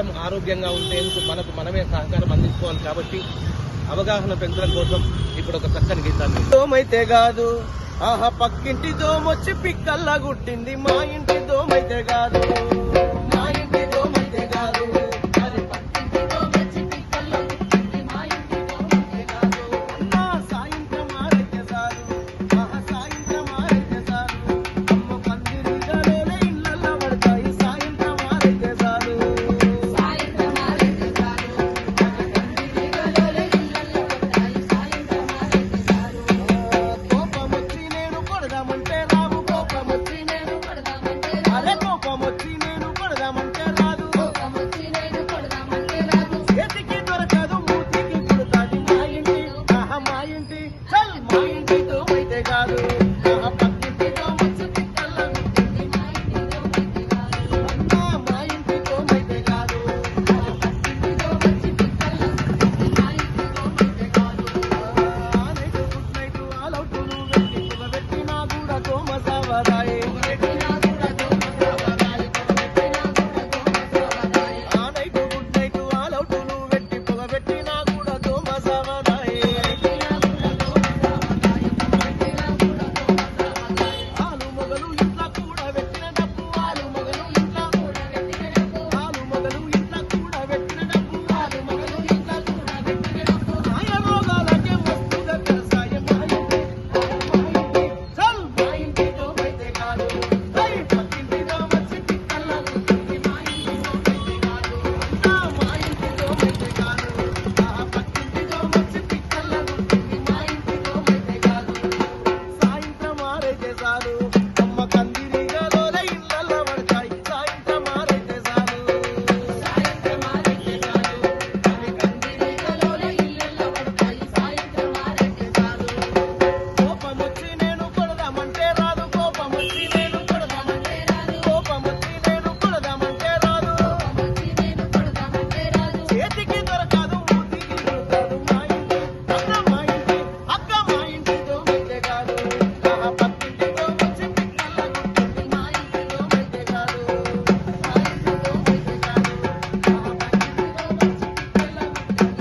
అందరం ఆరోగ్యంగా ఉండేందుకు మనకు మనమే సహకారం అందించుకోవాలి కాబట్టి అవగాహన పెంచడం కోసం ఇప్పుడు ఒక చక్కని గీతాన్ని దోమైతే కాదు. ఆహా పక్కింటి దోమొచ్చి పిక్కల్లా గుట్టింది. మా ఇంటి దోమైతే కాదు. కాదు